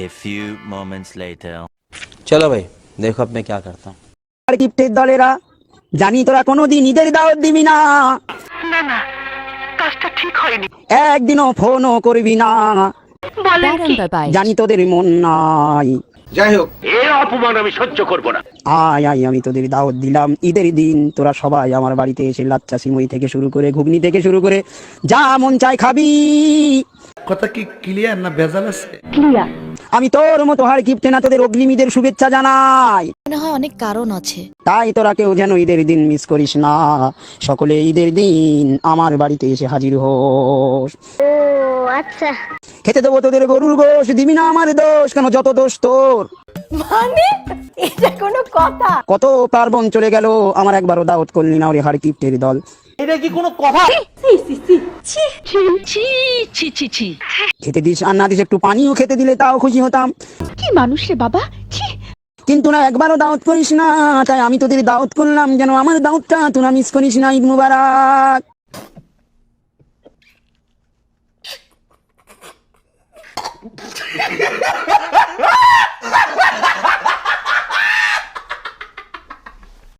A few moments later. চলো ভাই দেখো আপনি কি করতে আর গিফটের দলেরা জানি তোরা কোনোদিন নিজের দাওয়াত দিবি না। না না কাজটা ঠিক হয়নি। একদিনও ফোনও করবি না। বলেন কি? জানি তোদের মন নাই। যাই হোক। এর অপমান আমি সহ্য করব না। আয় আয় আমি তোদের দাওয়াত দিলাম। ঈদের দিন তোরা সবাই আমার বাড়িতে এসে লাচ্চা সিমুই থেকে শুরু করে ঘুগনি থেকে শুরু করে যা মন চায় খাবি। কথা কি ক্লিয়ার না আছে? ক্লিয়ার আমি তোর মতো হার গিফটে না তোদের অগ্রিম ঈদের শুভেচ্ছা জানাই। মনে হয় অনেক কারণ আছে। তাই তোরা কেউ যেন ঈদের দিন মিস করিস না। সকলে ঈদের দিন আমার বাড়িতে এসে হাজির হোস। আচ্ছা। খেতে দেবো তোদের গরুর গোশ দিবি না আমার দোষ কেন যত দোষ তোর? মানে? এটা কোনো কথা। কত পার্বণ চলে গেল আমার একবারও দাওয়াত করলি না ওরে হার কিপ্টের দল। খেতে দিস আর না দিস একটু পানিও খেতে দিলে তাও খুশি হতাম। কি মানুষ রে বাবা ছি। কিন্তু না একবারও দাওয়াত করিস না তাই আমি তোদের দাওয়াত করলাম যেন আমার দাওয়াতটা তোরা মিস করিস না ঈদ মুবারক।